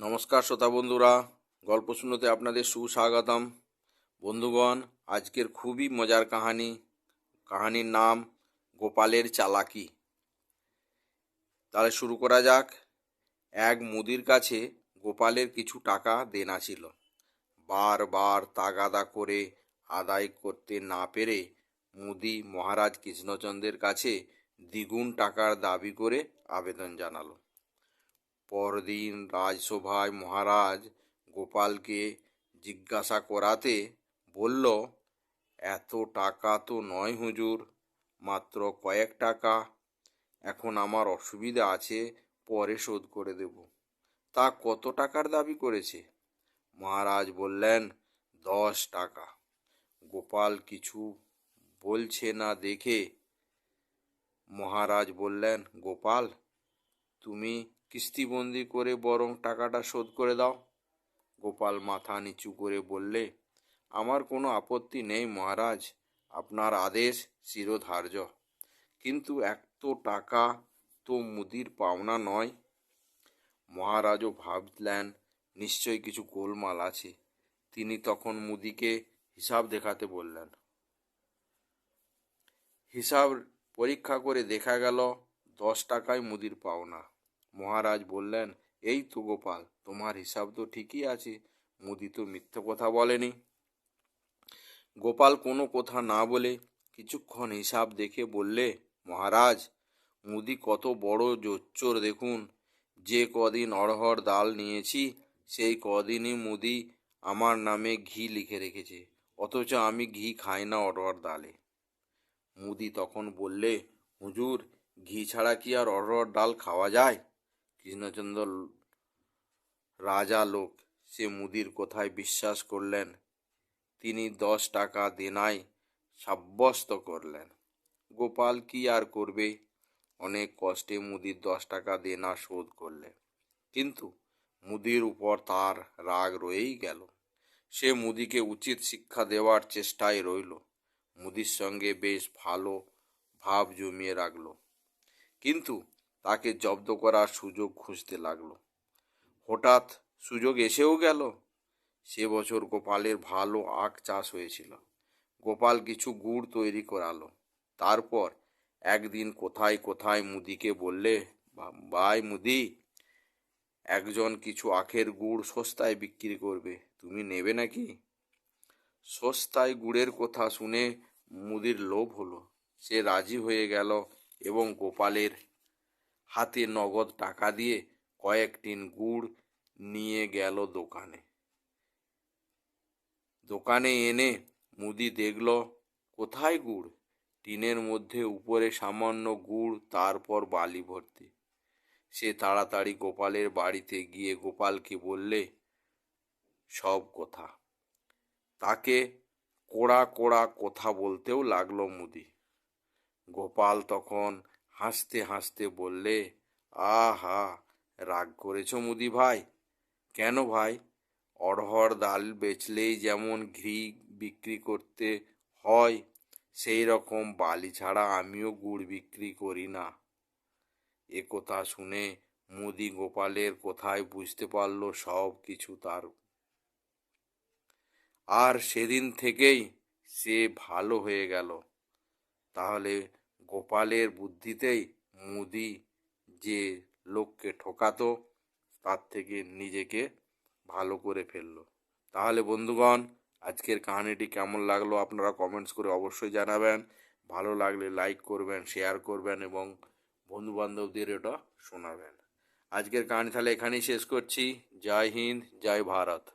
নমস্কার শ্রোতা বন্ধুরা, গল্প শুনতে আপনাদের সুস্বাগতম। বন্ধুগণ, আজকের খুবই মজার কাহানি, কাহানির নাম গোপালের চালাকি। তাহলে শুরু করা যাক। এক মুদির কাছে গোপালের কিছু টাকা দেনা ছিল। বারবার তাগাদা করে আদায় করতে না পেরে মুদি মহারাজ কৃষ্ণচন্দ্রের কাছে দ্বিগুণ টাকার দাবি করে আবেদন জানালো। পরদিন রাজসভায় মহারাজ গোপালকে জিজ্ঞাসা করাতে বলল, এত টাকা তো নয় হুজুর, মাত্র কয়েক টাকা। এখন আমার অসুবিধা আছে, পরে শোধ করে দেব। তা কত টাকার দাবি করেছে? মহারাজ বললেন, দশ টাকা। গোপাল কিছু বলছে না দেখে মহারাজ বললেন, গোপাল, তুমি কিস্তিবন্দি করে বরং টাকাটা শোধ করে দাও। গোপাল মাথা নিচু করে বললে, আমার কোনো আপত্তি নেই মহারাজ, আপনার আদেশ শিরোধার্য। কিন্তু এত টাকা তো মুদির পাওনা নয়। মহারাজও ভাবলেন, নিশ্চয়ই কিছু গোলমাল আছে। তিনি তখন মুদিকে হিসাব দেখাতে বললেন। হিসাব পরীক্ষা করে দেখা গেল, দশ টাকায় মুদির পাওনা। মহারাজ বললেন, এই তো গোপাল, তোমার হিসাব তো ঠিকই আছে, মুদি তো মিথ্যে কথা বলেনি। গোপাল কোনো কথা না বলে কিছুক্ষণ হিসাব দেখে বললে, মহারাজ, মুদি কত বড় জোচ্চোর দেখুন, যে কদিন অড়হর ডাল নিয়েছি, সেই কদিনই মুদি আমার নামে ঘি লিখে রেখেছে, অথচ আমি ঘি খাই না অড়হর ডালে। মুদি তখন বললে, হুজুর, ঘি ছাড়া কি আর অড়হর ডাল খাওয়া যায়? কৃষ্ণচন্দ্র রাজা লোক সে মুদির কথায় বিশ্বাস করলেন। তিনি দশ টাকা দেনায় সাব্যস্ত করলেন। গোপাল কি আর করবে? অনেক কষ্টে মুদির দশ টাকা দেনা শোধ করলে কিন্তু মুদির উপর তার রাগ রয়েই গেল। সে মুদিকে উচিত শিক্ষা দেওয়ার চেষ্টায় রইল। মুদির সঙ্গে বেশ ভালো ভাব জমিয়ে রাখল। কিন্তু তাকে জব্দ করার সুযোগ খুঁজতে লাগল। হঠাৎ সুযোগ এসেও গেল। সে বছর গোপালের ভালো আখ চাষ হয়েছিল। গোপাল কিছু গুড় তৈরি করালো। তারপর একদিন কোথায় কোথায় মুদিকে বললে, ভাই মুদি, একজন কিছু আখের গুড় সস্তায় বিক্রি করবে, তুমি নেবে নাকি? সস্তায় গুড়ের কথা শুনে মুদির লোভ হলো। সে রাজি হয়ে গেল এবং গোপালের হাতে নগদ টাকা দিয়ে কয়েক টিন গুড় নিয়ে গেল দোকানে। দোকানে এনে মুদি দেখল, কোথায় গুড়? টিনের মধ্যে উপরে সামান্য গুড়, তারপর বালি ভর্তি। সে তাড়াতাড়ি গোপালের বাড়িতে গিয়ে গোপালকে বললে, সব কথা। তাকে কোড়া কোড়া কথা বলতেও লাগল মুদি। গোপাল তখন হাসতে হাসতে বললে, আহা, রাগ করেছ মুদি ভাই? কেন ভাই? অড়হর ডাল বেচলেই যেমন ঘি বিক্রি করতে হয়, সেই রকম বালি ছাড়া আমিও গুড় বিক্রি করি না। এ কথা শুনে মুদি গোপালের কোথায় বুঝতে পারল সব কিছু তার। আর সেদিন থেকেই সে ভালো হয়ে গেল। তাহলে গোপালের বুদ্ধিতেই মুদি যে লোককে ঠকাতো, তার থেকে নিজেকে ভালো করে ফেলল। তাহলে বন্ধুগণ, আজকের কাহিনীটি কেমন লাগল আপনারা কমেন্টস করে অবশ্যই জানাবেন। ভালো লাগলে লাইক করবেন শেয়ার করবেন এবং বন্ধুবান্ধবদের এটা শোনাবেন। আজকের কাহিনী তাহলে এখানেই শেষ করছি। জয় হিন্দ, জয় ভারত।